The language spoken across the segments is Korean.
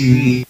TV.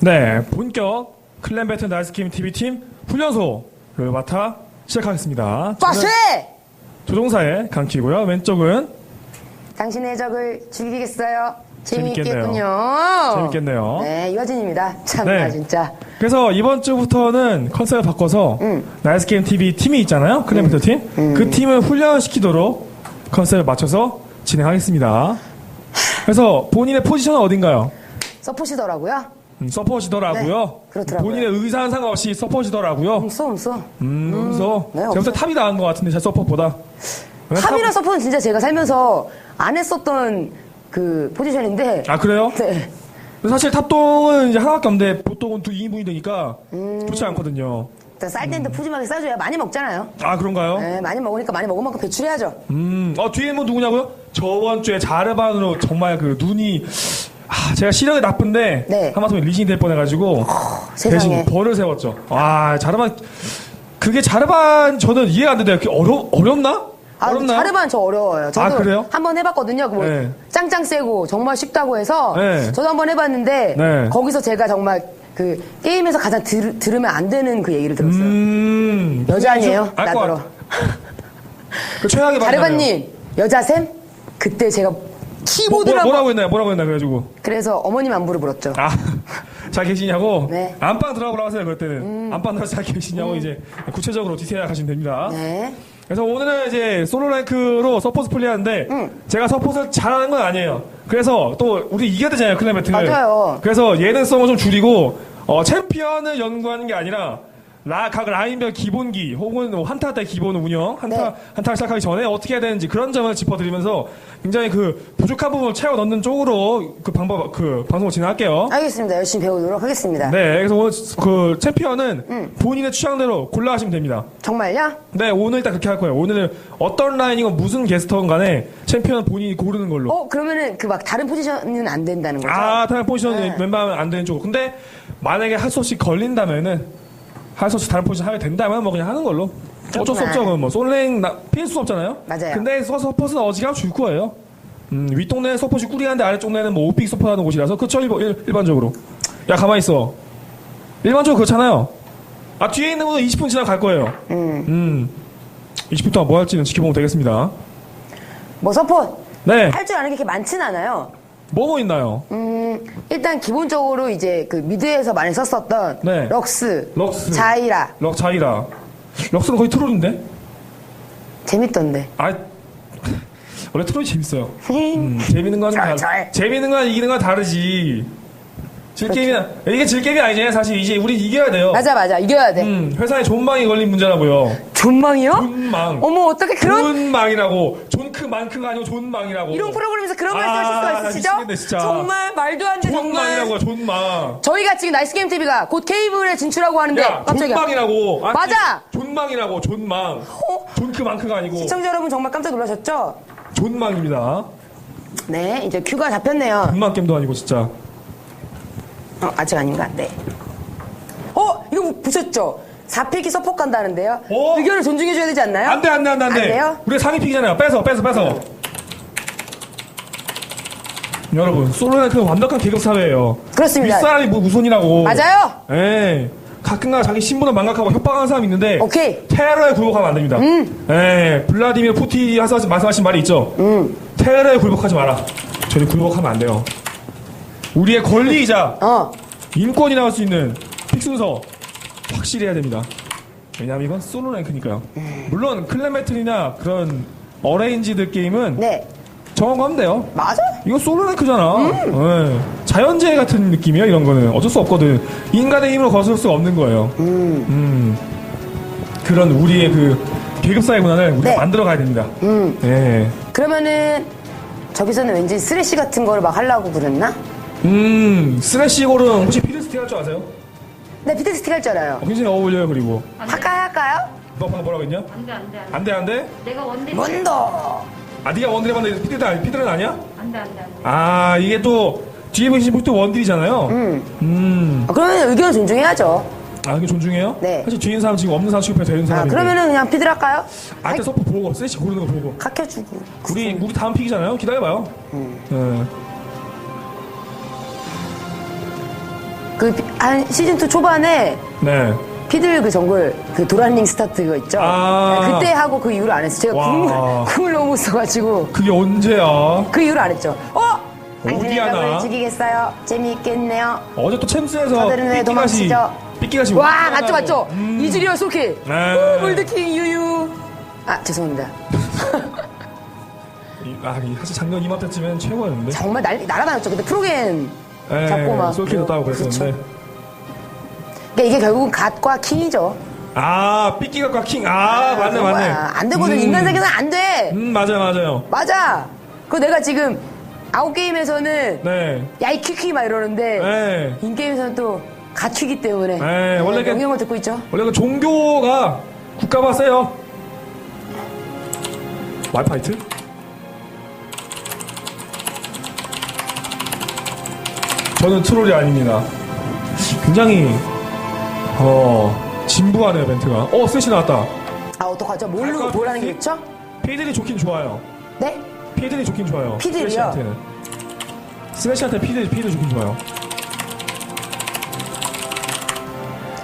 네, 본격 클랜 배틀 나이스게임 TV팀 훈련소를 맡아 시작하겠습니다. 빠세! 조종사의 강키고요. 왼쪽은 당신의 적을 죽이겠어요. 재밌겠네요. 재밌겠군요. 재밌겠네요. 네, 이화진입니다. 참나 네. 진짜. 그래서 이번 주부터는 컨셉을 바꿔서 음. 나이스게임 TV 팀이 있잖아요. 클랜 배틀 팀. 그 팀을 훈련시키도록 컨셉을 맞춰서 진행하겠습니다. 그래서 본인의 포지션은 어딘가요? 서포시더라고요. 음, 서포시더라고요. 네, 그렇더라고요. 본인의 의사는 상관없이 서포시더라고요. 음소 음소. 음, 그래서 네, 제가 볼때 탑이 나은 것 같은데 제 서포트보다. 탑이랑 서포는 진짜 제가 살면서 안 했었던 그 포지션인데. 아 그래요? 네. 사실 탑동은 이제 하나밖에 없는데 보통은 두 2인분이 되니까 음. 좋지 않거든요. 일단 쌀 때는 푸짐하게 싸줘야 많이 먹잖아요. 아 그런가요? 네, 많이 먹으니까 많이 먹은 만큼 배출해야죠. 음, 어 뒤에 뭐 누구냐고요? 저번 주에 자르반으로 정말 그 눈이 아, 제가 시력이 나쁜데 네. 하마터면 리신이 될 뻔해가지고 세상에. 대신 벌을 세웠죠. 와 자르반 그게 자르반 저는 이해가 안 그게 어려 어렵나? 아, 어렵나요? 자르반 저 어려워요. 저도 아, 그래요? 한번 해봤거든요. 그뭐 네. 짱짱 세고 정말 쉽다고 해서 네. 저도 한번 해봤는데 네. 거기서 제가 정말 그 게임에서 가장 들, 들으면 안 되는 그 얘기를 들었어요. 음 여자 아니에요? 알것 나더러. 같아. 그 최악의. 자르반님 여자샘? 그때 제가 뭐, 키보드를 뭐, 한번 뭐라고 했나요? 뭐라고 했나요? 그래가지고 그래서 어머님 안부를 물었죠. 아, 잘 계시냐고? 네. 안방 들어가보라고 하세요, 그럴 때는. 안방 들어가서 잘 계시냐고, 이제, 구체적으로 디테일 하시면 됩니다. 네. 그래서 오늘은 이제, 솔로 랭크로 서포트 플레이 하는데, 제가 서포트를 잘하는 건 아니에요. 그래서 또, 우리 이겨야 되잖아요, 배틀. 맞아요. 그래서 예능성을 좀 줄이고, 어, 챔피언을 연구하는 게 아니라, 라, 각 라인별 기본기, 혹은 뭐 한타 때 기본 운영, 한타, 네. 한타 시작하기 전에 어떻게 해야 되는지 그런 점을 짚어드리면서 굉장히 그 부족한 부분을 채워 넣는 쪽으로 그 방법, 그 방송을 진행할게요. 알겠습니다. 열심히 배우도록 하겠습니다. 네, 그래서 오늘 그 챔피언은 본인의 취향대로 골라 하시면 됩니다. 정말요? 네, 오늘 일단 그렇게 할 거예요. 오늘은 어떤 라인이건 무슨 게스트건 간에 챔피언은 본인이 고르는 걸로. 어 그러면은 그 막 다른 포지션은 안 된다는 거죠? 아, 다른 포지션 네. 은 웬만하면 안 되는 쪽. 근데 만약에 할수 없이 걸린다면은 할 수 없이 다른 포지션 하게 된다면 뭐 그냥 하는 걸로. 어쩔 수 그렇구나. 없죠. 그건 뭐 솔랭 나- 피할 수 없잖아요. 맞아요. 근데 서 서포트는 어지간하면 줄 거예요. 음, 윗동네 서포트 꾸리한데 아래쪽네는 뭐 오픽 서포트하는 곳이라서 그쵸 일반, 일, 일반적으로. 야 가만 히 있어. 일반적으로 그렇잖아요. 아 뒤에 있는 분은 20분 지나 갈 거예요. 음. 20분 동안 뭐 할지는 지켜보면 되겠습니다. 뭐 서포트 네. 할 줄 아는 게 그렇게 많진 않아요. 뭐뭐 있나요? 음, 일단 기본적으로 이제 그 미드에서 많이 썼었던 네. 럭스, 럭스. 자이라 럭 자이라. 럭스는 거의 트롤인데? 재밌던데. 아 원래 트롤이 재밌어요. 음, 재밌는 건 잘, 다, 잘. 재밌는 건 이기는 건 다르지. 질 게임이 이게 질 게임이 아니잖아요. 사실 이제 우리 이겨야 돼요. 맞아 맞아 이겨야 돼. 음, 회사에 존망이 걸린 문제라고요. 존망이요? 존망. 어머 어떻게 그런 존망이라고. 존크만크가 아니고 존망이라고. 이런 프로그램에서 그런 아, 말씀하실 수가 있으시죠? 미치겠네, 진짜. 정말 말도 안돼 정말. 존망이라고요. 존망. 저희가 지금 나이스 게임 TV가 곧 케이블에 진출하고 하는데 야, 깜짝이야. 존망이라고. 아, 맞아. 존망이라고. 존망. 존크만크가 아니고 시청자 여러분 정말 깜짝 놀라셨죠? 존망입니다. 네 이제 큐가 잡혔네요. 존망 게임도 아니고 진짜. 어, 아직 아닌가? 네. 어 이거 보셨죠? 4픽이 서포트 간다는데요. 어? 의견을 존중해줘야 되지 않나요? 안 돼, 안 돼, 안 돼, 안 돼. 안 돼요? 우리가 상위 픽이잖아요. 뺏어, 뺏어, 뺏어. 여러분, 솔로네크는 완벽한 계급 사회예요. 그렇습니다. 윗사람이 뭐 우선이라고. 맞아요. 예. 가끔가 자기 신분을 망각하고 협박하는 사람이 있는데. 오케이. 음. 테러에 굴복하면 안 됩니다. 예. 블라디미르 푸틴이 하사- 말씀하신 말이 있죠. 테러에 굴복하지 마라. 저희 굴복하면 안 돼요. 우리의 권리이자 어. 인권이라고 할수 있는 픽 순서 확실히 해야 됩니다. 왜냐하면 이건 솔로 랭크니까요. 물론 클레메틀이나 그런 어레인지드 게임은 네. 정하고 하면 돼요. 맞아. 이거 솔로 랭크잖아. 예. 자연재해 같은 느낌이야 이런 거는 어쩔 수 없거든. 인간의 힘으로 거스를 수가 없는 거예요. 음. 그런 우리의 그 계급 사회 문화를 우리가 네. 만들어 가야 됩니다. 음. 예. 그러면은 저기서는 왠지 쓰레쉬 같은 거를 막 하려고 그랬나? 음, 스레시골은 혹시 피드스틱 할 줄 아세요? 네, 비트스틱 할 줄 알아요. 어, 굉장히 어울려요, 그리고. 할까요, 할까요? 너 방금 뭐라고 했냐? 안 돼 안 돼 안 돼 안 돼, 안 돼? 내가 원딜 먼저. 아, 네가 원딜 해봤는데 피드는, 아니, 피드는 아니야? 안 돼 안 돼 안 돼 아, 이게 또, 뒤에 보시는 분이 또 원딜이잖아요. 음. 음. 아, 그러면 의견을 존중해야죠. 아, 이게 존중해요? 네. 사실 뒤에 있는 사람 지금 없는 사람 취급해도 되는 아, 사람인데. 그러면은 그냥 피들 할까요? 아, 때 서포 보고, 스레시 고르는 거 보고. 각혀주고. 우리, 우리 다음 픽이잖아요? 기다려봐요. 예. 그, 한 시즌 2 초반에 네. 피들 그 정글 그 도란링 스타트 그거 있죠? 아. 네, 그때 하고 그 이후로 안 했어요. 제가 와. 궁을, 궁을 너무 못 써가지고 그게 언제야? 그 이후로 안 했죠. 어? 어디 하나? 을 즐기겠어요. 재미있겠네요. 어제 또 챔스에서 다들은 왜 삐끼가시, 도망치죠? 삐끼가시. 와, 맞죠, 맞죠? 음. 이즈리얼 솔킬. 네. 오, 물드킹 유유. 아, 죄송합니다. 이- 아, 이- 사실 작년 이맘때쯤엔 최고였는데. 정말 날, 날아다녔죠. 근데 프로겐 예, 잡고 막. 따고 그랬었는데. 그러니까 이게 결국은 갓과 킹이죠. 아, 삐끼가 킹. 아, 맞네, 그런 맞네. 거야. 안 되거든. 음. 인간 세계는 안 돼. 음, 맞아요, 맞아요. 맞아. 그 내가 지금 아웃 게임에서는 네. 야이 퀴퀴 막 이러는데 네. 인 게임에서는 또 가퀴기 때문에 네, 원래 그- 영향을 듣고 있죠. 원래 그 종교가 국가가 세요. 와이파이트? 저는 트롤이 아닙니다. 굉장히, 어, 진부하네요, 멘트가. 어, 셋이 나왔다. 아 어떡하죠? 갈 뭘로 하는 게? 좋죠? 피들이 좋긴 좋아요. 네? 피들이 좋긴 좋아요. 피들이요? 스매시한테는. 스매시한테 피들, 피들 좋긴 좋아요.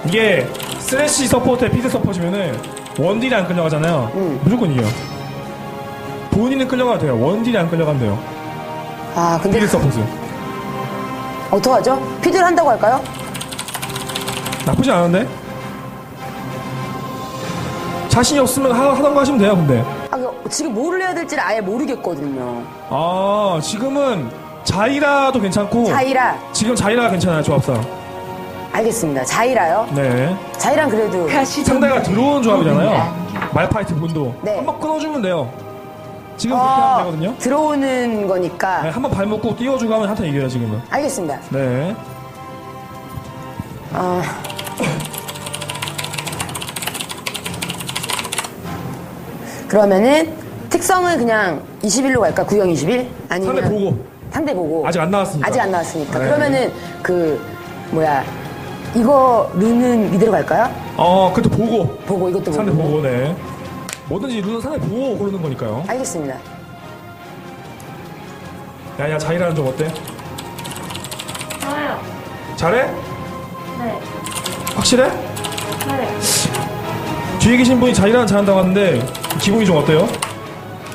이게 스래시 서포트에 피드 서포트면은 원딜이 안 끌려가잖아요. 음. 무조건 이겨. 본인은 끌려가도 돼요. 원딜이 안 끌려가면 돼요. 아 근데 피드 서포트. 어떡하죠? 피드를 한다고 할까요? 나쁘지 않은데? 자신이 없으면 하, 하던 거 하시면 돼요, 근데. 아, 그 지금 뭐를 해야 될지를 아예 모르겠거든요. 아, 지금은 자이라도 괜찮고. 자이라 지금 자이라가 괜찮아요, 조합상. 알겠습니다. 자이라요? 네. 자이랑 그래도 상대가 들어온 조합이잖아요. 말파이트 분도. 네. 한번 끊어주면 돼요. 지금 그렇게 어, 하면 되거든요. 들어오는 거니까 네, 한번 발 묶고 띄워주고 하면 한타 이겨요, 지금은. 알겠습니다. 네. 아. 그러면은 특성은 그냥 21로 갈까? 구형 21? 아니면 상대 보고. 상대 보고 아직 안 나왔으니까. 아직 안 나왔으니까. 네. 그러면은 그 뭐야 이거 르는 미드로 갈까요? 어, 그것도 보고. 보고 이것도 상대 보고. 보고, 네. 뭐든지 룰은 상대 보고 고르는 거니까요. 알겠습니다. 야, 야, 자이라는 좀 어때? 좋아요 잘해? 네 확실해? 네 뒤에 계신 분이 자이라는 잘한다고 하는데, 기분이 좀 어때요?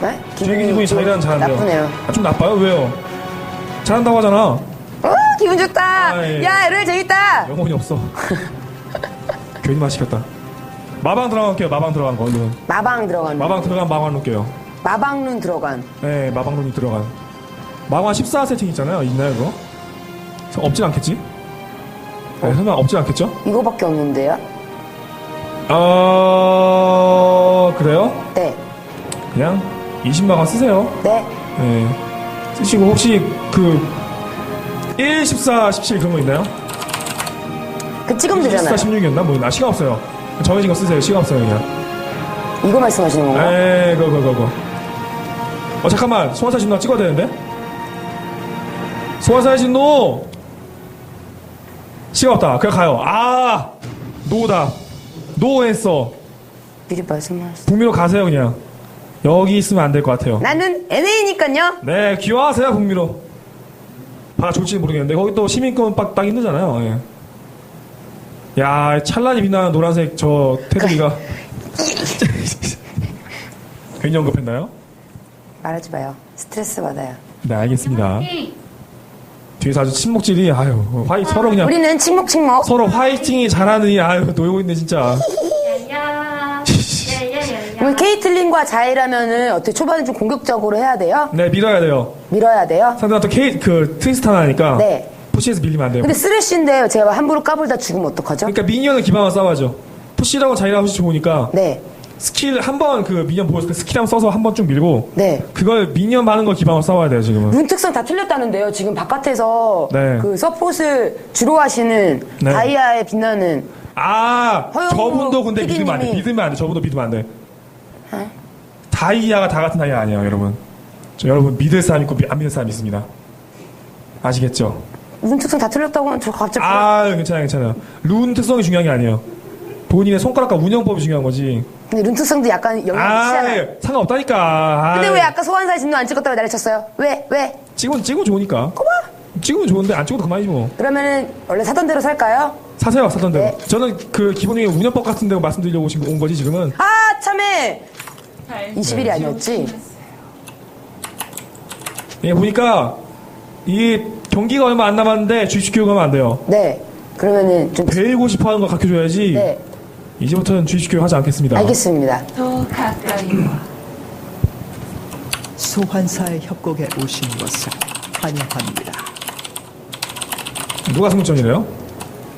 네? 뒤에 계신 분이 좀 자이라는 잘한대요. 나쁘네요. 아, 좀 나빠요? 왜요? 잘한다고 하잖아. 어 기분 좋다. 아, 예. 야르 재밌다. 영혼이 없어. 괜히 맛있겠다. 마방 들어갈게요. 마방 들어간 거. 얼른. 마방 들어간. 마방 들어간 마방 놓을게요. 마방룬 들어간. 네, 마방론이 들어간. 마방 14 세팅 있잖아요. 있나요, 그거? 저- 없진 않겠지? 네, 설마 없진 않겠죠? 이거밖에 없는데요? 어, 그래요? 네. 그냥 20마방 쓰세요. 네. 네. 쓰시고 혹시 그 1, 14, 17 그런 거 있나요? 그 찍으면 14, 되잖아요. 16이었나? 뭐, 나 시간 없어요. 정해진 거 쓰세요. 시간 없어요, 그냥. 이거 말씀하시는 건가요? 에이, 그거, 그거, 그거. 어, 잠깐만. 소환사 진노 찍어야 되는데? 소환사 진노! 시간 없다. 그냥 가요. 아! 노다. 노 했어. 미리 말씀하셨어요. 북미로 가세요, 그냥. 여기 있으면 안 될 것 같아요. 나는 NA니까요. 네, 귀화하세요, 북미로. 봐, 좋지는 모르겠는데. 거기 또 시민권 빡, 딱 힘들잖아요. 예. 야, 찬란히 빛나는 노란색 저 테두리가. 괜히 언급했나요? 말하지 마요. 스트레스 받아요. 네, 알겠습니다. 이 뒤에서 아주 침묵질이, 아유, 화이, 서로 그냥, 우리는 침묵 침묵. 서로 화이팅이 잘하느니, 아유, 놀고 있네, 진짜. 야야 우리 케이틀린과 자이라면은 어떻게 초반에 좀 공격적으로 해야 돼요? 네, 밀어야 돼요. 밀어야 돼요? 상대가 또 케이, 그, 트위스타 나니까. 네. 푸시에서 밀리면 안 돼요. 근데 쓰레쉬인데 제가 함부로 까불다 죽으면 어떡하죠? 그러니까 미니언을 기반으로 싸워야죠. 푸시라고 자기가 훨씬 좋으니까 네. 스킬 한 번 그 미니언 보였을 때 스킬 한 번 써서 한 번 쭉 밀고 네. 그걸 미니언 많은 걸 기반으로 싸워야 돼요 지금은. 룬 특성 다 틀렸다는데요. 지금 바깥에서 네. 그 서폿을 주로 하시는 네. 다이아에 빛나는 아 저분도 근데 PD님이 믿으면 안 돼. 믿으면 안 돼. 저분도 믿으면 안 돼. 어? 다이아가 다 같은 다이아 아니에요 여러분. 저 여러분 믿을 사람 있고 미- 안 믿을 사람 있습니다. 아시겠죠? 룬 특성 다 틀렸다고 하면 저 갑자기 아 괜찮아요 괜찮아요. 룬 특성이 중요한 게 아니에요. 본인의 손가락과 운영법이 중요한 거지. 근데 룬 특성도 약간 영향이 아 있잖아요. 상관없다니까. 아, 근데 왜 아까 소환사의 진노 안 찍었다고 내려쳤어요? 왜? 왜? 찍으면 찍으면 좋으니까. 꼬마? 찍으면 좋은데 안 찍어도 그만이지 뭐. 그러면은 원래 사던 대로 살까요? 사세요 사던 대로. 네. 저는 그 기본적인 운영법 같은 데 말씀드리려고 지금 온 거지 지금은. 아 참해 20일이 아니었지? 예 보니까 이 경기가 얼마 안 남았는데 주식 교육 하면 안 돼요. 네 그러면은 좀 배우고 싶어 하는 거 가르쳐 줘야지. 네, 이제부터는 주식 교육 하지 않겠습니다. 알겠습니다 더 가까이 와. 소환사의 협곡에 오신 것을 환영합니다. 누가 승부전이래요?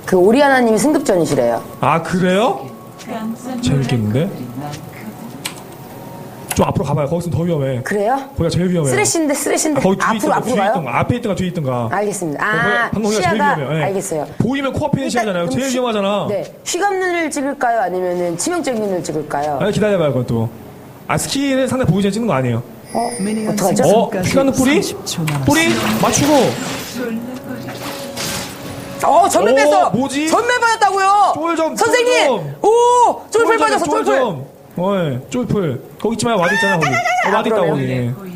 그 오리아나님이 승급전이시래요 아 그래요? 깜짝 재밌겠는데? 좀 앞으로 가봐요. 거기서 더 위험해. 그래요? 거기가 제일 위험해요. 쓰레쉬인데 쓰레쉬인데 아, 거기 뒤에 앞으로 있던가, 앞으로 뒤에 가요? 있던가, 앞에 있던가 뒤에 있던가. 알겠습니다 거기- 아 방금 거기가 제일 시야가 위험해요. 예. 알겠어요 보이면 코앞에 있는 시야잖아요. 그럼 제일 시- 위험하잖아. 네 휘감눈을 찍을까요? 아니면은 치명적인 눈을 찍을까요? 아니 기다려봐요 그건 또. 아 스킬을 상대 보이지 않게 찍는 거 아니에요. 어? 어떡하죠? 어? 피가는 뿌리? 30초 남았습니다. 뿌리? 맞추고 어 전멸 오, 뺐어 뭐지? 전멸 받았다고요 쫄좀, 선생님 쫄좀. 오 쫄풀 빠졌어 쫄풀 쫄좀. 어이 쫄풀. 거기 있지만 와드 있잖아 거기. 어, 와드 있다 그러네요. 거기.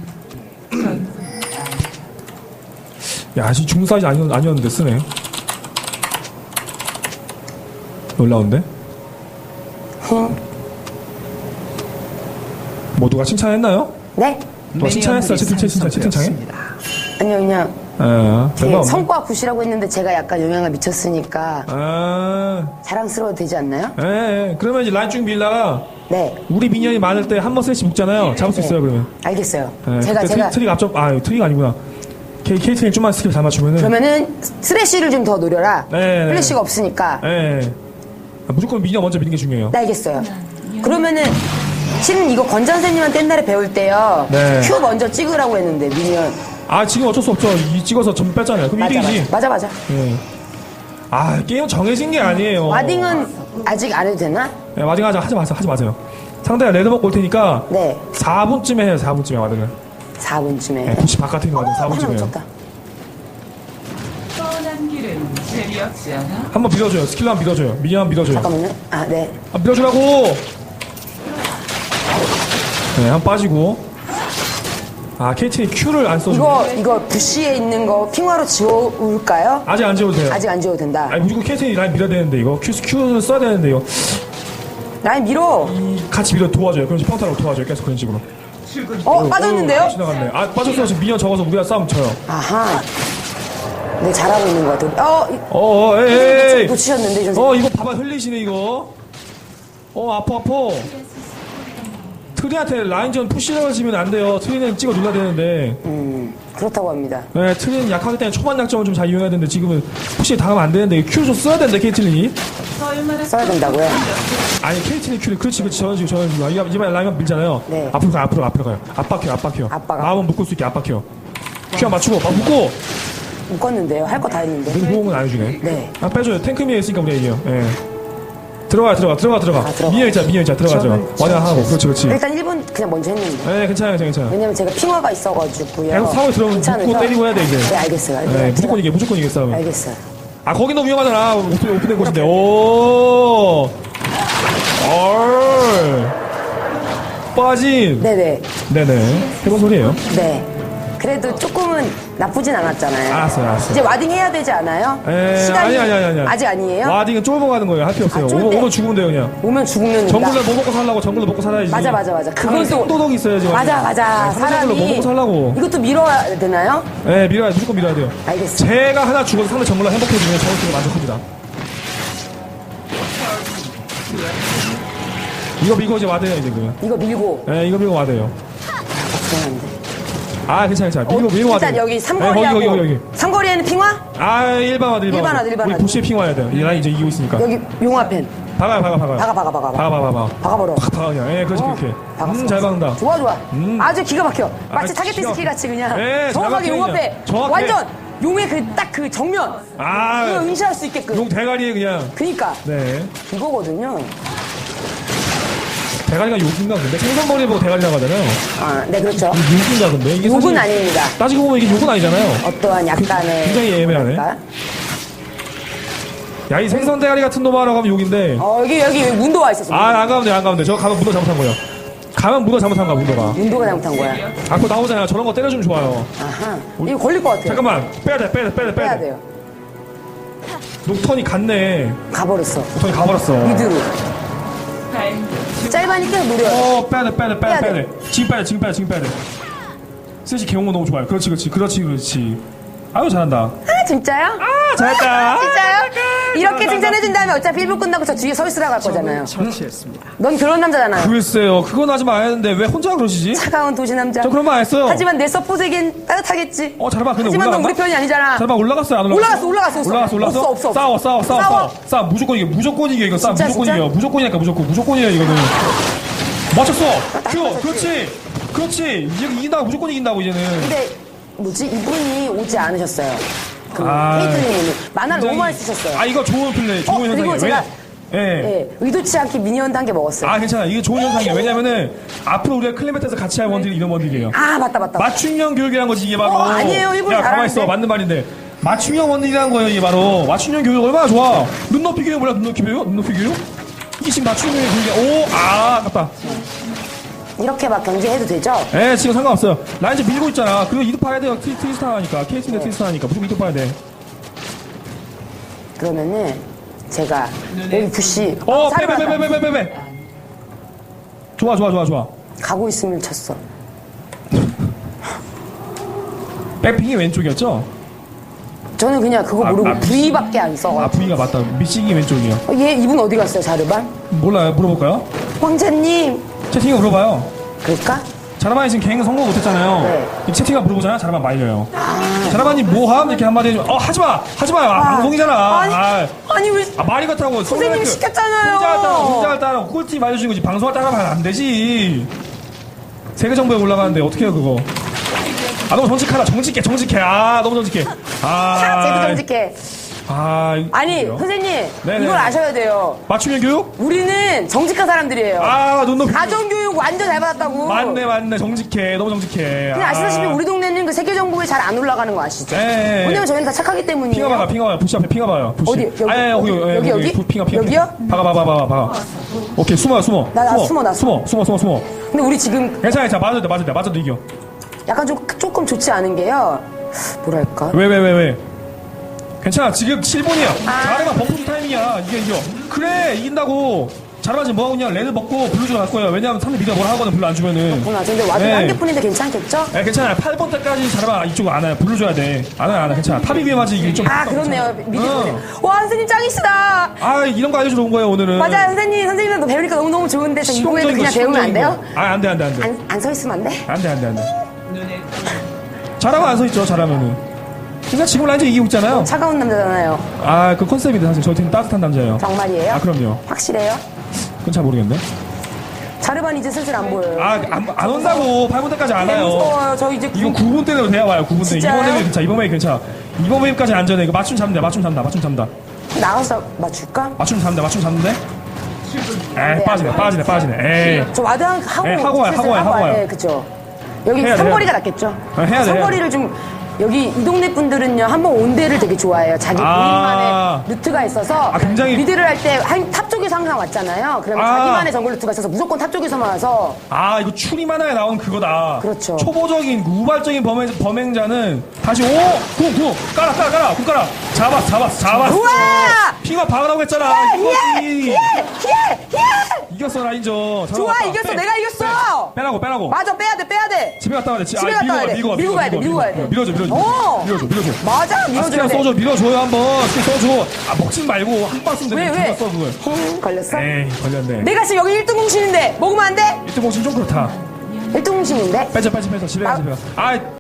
야 지금 중사이즈 아니었, 아니었는데 쓰네. 놀라운데? 뭐 누가 칭찬했나요? 네? 뭐 칭찬했어 채팅 채팅 칭찬 채팅창에? 아니요 그냥 아, 제 별거 없네. 성과 굿이라고 했는데 제가 약간 영향을 미쳤으니까 아, 자랑스러워도 되지 않나요? 예, 예. 그러면 이제 라인 쭉 밀다가 네 우리 미니언이 많을 때 한번 세씩 묶잖아요. 잡을 수 있어요 그러면. 알겠어요 예, 제가 그때 제가 트릭, 앞쪽 아 트릭 아니구나. K KT는 좀만 스킬 잘 맞추면은. 그러면은 쓰레쉬를 좀 더 노려라 네, 네. 플래시가 없으니까 예. 예. 아, 무조건 미니언 먼저 미는 게 중요해요. 네 알겠어요 그러면은 실은 이거 권 선생님한테 옛날에 배울 때요 네. 큐 먼저 찍으라고 했는데 미니언 아 지금 어쩔 수 없죠. 이 찍어서 점 뺐잖아요. 그럼 맞아 이득이지. 맞아 맞아 맞아 예. 아 게임 정해진 게 아니에요. 와딩은 아직 안 해도 되나? 예, 와딩 하자 하지 마세요. 하지 마세요. 상대가 레드 먹고 올 테니까 네 4분쯤에 해요. 4분쯤에 와딩을. 4분쯤에 예, 부시 바깥에 있는 와딩 하나 4분쯤에 해요. 놓쳤다 뻔한 길은 재미없지 않아? 한번 밀어줘요. 스킬로 한번 밀어줘요. 미니언 한번 밀어줘요. 잠깐만요 아 네 아, 밀어주라고! 네, 한 번 빠지고. 아, KT는 Q를 안 써주네. 이거 이거 부시에 있는 거 핑화로 지워올까요? 아직 안 지워도 돼요. 아직 안 지워도 된다 아니, 무조건 KT 라인 밀어야 되는데, 이거. Q, Q를 써야 되는데, 이거. 라인 밀어 같이 밀어 도와줘요. 그럼 평타로 도와줘요. 계속 그런 식으로. 어 빠졌는데요? 지나갔네. 아, 빠졌어요. 지금 미니언 적어서 우리가 싸움 져요. 아하 네 잘하고 있는 것 같아요 어 이- 어, 어, 에이, 에이. 놓치셨는데 좀 어, 이거 봐봐. 흘리시네, 이거. 어, 아파, 아파. 트리한테 라인전 푸시를 지면 안 돼요. 트리는 찍어 눌러야 되는데. 음, 그렇다고 합니다. 네, 트리는 약하기 때문에 초반 약점을 좀 잘 이용해야 되는데 지금은 푸시 당하면 안 되는데 Q를 좀 써야 되는데 케이틀린이? 써야 된다고요? 아니 케이틀린 Q를 그렇지 그렇지. 저는 지금 저는 지금 이- 이번에 라인만 밀잖아요. 네. 앞으로 가요 앞으로 앞으로 가요. 압박해요 압박해요. 압박, 마음은 묶을 수 있게 압박해요. 한 맞추고 막 묶고! 묶었는데요. 할 거 다 했는데. 우리 호응은 안 해주네. 네. 아 빼줘요. 탱크미에 있으니까 우리 얘기해요. 예. 들어가 들어가 들어가 들어가. 아, 들어가. 미녀 있자 미녀 있자 들어가 들어가. 완전 하고. 그렇지 그렇지. 일단 1분 그냥 먼저 했는데. 네 괜찮아요 괜찮아요 괜찮아요. 왜냐면 제가 핑화가 있어가지고요. 계속 상황이 들어오면 괜찮아서. 묶고 때리고 해야 돼 이제. 네 알겠어요 네 알겠어요. 무조건 이게 무조건 이게 싸움 알겠어요. 아 거기 너무 위험하잖아. 오픈, 오픈된 곳인데. 오! 얼. 빠짐! 네네. 네네. 해본 소리예요? 네 그래도 조금은 나쁘진 않았잖아요. 알았어요 알았어요. 이제 와딩 해야 되지 않아요? 에 아니 아니 아니 아니 아직 아니에요? 와딩은 쫄보 가는 거예요. 할 필요 없어요. 아, 쫄 오면, 때. 오면 죽으면 돼요 그냥. 오면 죽는다. 정글러 뭐 먹고 살라고 정글러 먹고 살아야지. 맞아 맞아 맞아. 그건 또 성도덕이 있어야지 맞아 맞아. 사람이 뭐 먹고 살라고. 이것도 밀어야 되나요? 네 밀어야 무조건 밀어야 돼요. 알겠습니다. 제가 하나 죽어서 상대 정글러 행복해지면 저는 되게 만족합니다. 이거 밀고 이제 와드요 이제 그러면. 이거 밀고. 네 이거 밀고 와드요. 죄송한데 아 괜찮아 괜찮아 밀고 밀고 일단 여기 네, 삼거리하고 거기 거기 여기 삼거리에는 핑화? 아 일반 와드 일반 일반 와드, 일반 우리 와드. 부시에 핑 와야 돼요 이 라인 이제 이기고 있으니까 여기 용화펜 박아요, 박아, 박아. 박아, 박아, 박아. 박아, 박아, 박아. 박아버려. 확 박아, 그냥. 예, 그렇지, 어, 그렇게. 박았어, 음, 잘 박았어. 박는다. 좋아, 좋아. 음. 아주 기가 막혀. 마치 아, 타겟 스키 같이 그냥. 네, 정확하게 잘용 앞에. 막히네요. 정확해. 완전 용의 그 딱 그 정면. 아, 이거 응시할 수 있게끔. 용 대가리에 그냥. 그니까. 네. 이거거든요. 대가리가 욕인가 근데 생선머리 보고 대가리라고 하잖아요. 아, 네, 그렇죠. 욕인가 근데 이게 욕은 사실 아닙니다. 따지고 보면 이게 욕은 아니잖아요. 어떠한 약간의. 굉장히 애매하네. 뭐랄까? 야 이 생선 대가리 같은 놈아라고 하면 욕인데. 어, 여기, 여기 문도 와 있었어. 아 안 가면 돼안 가면 돼. 저 가면 문어 잘못한 거예요. 가면 문어 잘못한 거야 문어가. 문도가 잘못한 거야. 앞으로 나오잖아요. 저런 거 때려주면 좋아요. 아하. 이거 걸릴 것 같아요. 잠깐만 빼야 돼 빼야 돼 빼야 돼 빼야 빼야 돼. 돼요. 녹턴이 갔네. 가버렸어. 녹턴이 가버렸어. 미드로. 발도 짧으니까 노려. 어 빼야 돼 빼야 돼 빼야 돼 빼야 돼. 지금 빼야 돼 지금 빼야 돼 지금 빼야 돼. 셋이 개운 거 너무 좋아요. 그렇지 그렇지 그렇지 그렇지. 아유 잘한다. 아, 진짜요? 아 잘했다. 진짜요? 이렇게 칭찬해준 다음에 어차피 1부 끝나고 저 뒤에 서 있으라고 할 거잖아요. 처치했습니다. 넌 그런 남자잖아요. 글쎄요 그건 하지 말아야 하는데 왜 혼자 그러시지? 차가운 도시 남자. 저 그런 말 안 했어요. 하지만 내 서포트에겐 따뜻하겠지. 어 잘해봐 근데 하지만 넌 올라갔나? 우리 편이 아니잖아. 잠깐만 올라갔어요 안 올라갔어? 올라갔어, 올라갔어, 올라갔어 올라갔어 없어, 없어, 없어. 싸워 싸워 싸워 싸워 싸워. 무조건 이겨 무조건 이겨 이거 싸워 진짜, 무조건 진짜? 이겨 무조건이니까 무조건 무조건이야 이거는 맞췄어 큐 맞췄지. 그렇지 그렇지 이제 이긴다고 무조건 이긴다고 이제는 근데 뭐지 이분이 오지 않으셨어요. 그 아, 케이틀린님이 만화를 너무 굉장히- 많이 쓰셨어요. 아 이거 좋은 플레이 좋은 어, 그리고 현상이에요. 제가- 왜? 예. 예, 의도치 않게 미니언 한개 먹었어요. 아 괜찮아. 이게 좋은 현상이에요. 왜냐면은 앞으로 우리가 클리메트에서 같이 할 원딜이 이런 원딜이에요. 아 맞다 맞다. 맞춤형 교육이란 거지 이게 바로. 어, 아니에요. 일본 야 가만 있어 잘하는데. 맞는 말인데. 맞춤형 원딜이라는 거예요 이게 바로. 맞춤형 교육 얼마나 좋아. 눈높이 교육 몰라 눈높이 교육? 눈높이 교육? 이게 지금 맞춤형 교육이야 오 아 아깝다 이렇게 막 경기해도 되죠? 예 지금 상관없어요 라인즈 밀고 있잖아 그리고 이득 봐야 돼요 트, 트위스타 하니까 케이스인데 트위스타 하니까 무조건 이득 봐야 돼 그러면은 제가 여기 부시 어, 살을 받아. 빼빼 빼 빼 빼 빼 빼 좋아 좋아 좋아 좋아 가고 있으면 쳤어. 백핑이 왼쪽이었죠? 저는 그냥 그거 아, 모르고 아, V밖에 안 써. 아 V가 맞다 미싱이 왼쪽이요 어, 얘 이분 어디 갔어요, 자르반? 몰라요 물어볼까요? 황제님. 채팅에 물어봐요 그럴까? 자라반이 지금 개인 성공 못했잖아요 네. 이 채팅에 물어보잖아요 자라반 말려요 자라반이 뭐함? 이렇게 한마디 해주면 어 하지 마 하지 마 아, 방송이잖아 아니, 아, 아니 왜? 아 말이 같다고 선생님이 시켰잖아요. 혼자 따라 꿀팁 알려주는 거지 방송할 따라 하면 안 되지 세계 정보에 올라가는데 어떻게 해요 그거 아 너무 정직하다 정직해 정직해 아 너무 정직해 아 제도 정직해. 아 아니 그래요? 선생님 네네. 이걸 아셔야 돼요. 맞춤형 교육 우리는 정직한 사람들이에요. 아 눈높이 가정 교육 완전 잘 받았다고. 맞네 맞네 정직해 너무 정직해 근데 아시다시피 우리 동네는 그 세계 정보에 잘 안 올라가는 거 아시죠? 예, 예. 왜냐면 저희는 다 착하기 때문이에요. 핑가 봐가 핑가 봐요 부시 앞에 핑가 봐요 부시 어디? 여기? 아, 예, 여기 여기 여기, 핑가 핑가 여기요? 봐봐 봐봐 봐봐 오케이 숨어요 숨어 나, 나 숨어, 나 숨어 숨어 숨어 숨어 근데 우리 지금 괜찮아 괜찮아 맞아도 돼 맞아도 돼 맞아도 이겨 약간 좀 조금 좋지 않은 게요. 뭐랄까? 왜 왜 왜 왜 괜찮아 지금 7분이야 아. 잘해봐 버프주 타이밍이야 이겨 이겨 그래 이긴다고 잘하지 뭐하고 그냥 레드 먹고 블루즈가 갈 거예요 왜냐면 상대 미가 뭐라 하거든 블루 안 주면은 구나 근데 와도 네. 한 개뿐인데 괜찮겠죠? 예, 괜찮아 8번 때까지 잘해봐 이쪽 안 와요 블루 줘야 돼안 와요 안 와요 괜찮아 탑이 위험하지 이게 좀 아 그렇네요. 미리 어. 보네. 와 선생님 짱이시다. 아 이런 거 알려주러 온 거예요 오늘은 맞아요 선생님 선생님도 배우니까 너무 너무 좋은데 저 거, 그냥 배우면 안 돼요? 아, 안 돼, 안 돼, 안 돼. 안안서 있으면 안 돼? 안 돼, 안 돼, 안 돼. 눈에 잘하면 안서 있죠, 잘하면은. 그러니까 지금 라인즈 이기고 있잖아요. 차가운 남자잖아요. 아, 그 컨셉이다, 사실. 저희 팀 따뜻한 남자예요. 정말이에요? 아, 그럼요. 확실해요? 그건 잘 모르겠네. 자르반 이제 슬슬 안 보여요. 아, 안, 안 온다고. 8분 때까지 안 너무 와요. 무서워요. 저 이제 이거 9분 때로 돼야 와요, 9분 때. 진짜요? 이번 웨이 괜찮아, 이번 웨이 괜찮아. 이번 웨이까지 안전해. 이거 맞춤 잡는다, 맞춤 잡는다, 맞춤 잡는다. 나가서 맞출까? 맞춤 잡는다, 맞춤 잡는데? 에이, 빠지네, 빠지네, 빠지네. 에이. 저 와드 한- 하고 네, 하고 와요, 슬슬 하고 와요, 하고 와요. 네, 그죠. 여기 해야 돼요. 삼거리가 낫겠죠. 아, 해야 돼요. 삼거리를 좀 여기 이 동네 분들은요 한번 온 데를 되게 좋아해요. 자기 아. 본인만의 루트가 있어서 아, 굉장히- 미드를 할 때 탑 쪽에서 항상 왔잖아요. 그러면 아. 자기만의 정글 루트가 있어서 무조건 탑 쪽에서만 와서 아, 이거 추리 만화에 나온 그거다. 그렇죠. 초보적인 그 우발적인 범행, 범행자는 다시 오! 쿵, 쿵! 깔아, 깔아, 깔아! 쿵 깔아! 잡았어, 잡았어, 잡았어! 우와! 핑화 박으라고 했잖아! 이거지! 예! 예! 이겼어, 라인저. 좋아 이겼어 내가 이겼어. 빼 라고, 빼라고. 맞아 빼야 돼 빼야 돼. 집에 갔다 와야 돼. 지- 집에 아, 갔다 와야 돼. 밀고 가, 밀고 가야 돼, 밀고 가야 돼. 밀어줘, 밀어줘. 어. 밀어줘, 밀어줘. 맞아 아, 스키랑 돼. 써줘, 밀어줘요, 한번. 써줘. 아, 먹진 말고 한방 쓰면 왜, 돼. 왜? 누가 써, 그걸. 음, 걸렸어? 에이, 걸렸네. 내가 지금 여기 1등 공신인데 먹으면 안 돼? 1등 공신 좀 그렇다. 1등 공신인데? 빼자, 빼자, 빼자. 집에 가, 아. 집에 가. 아,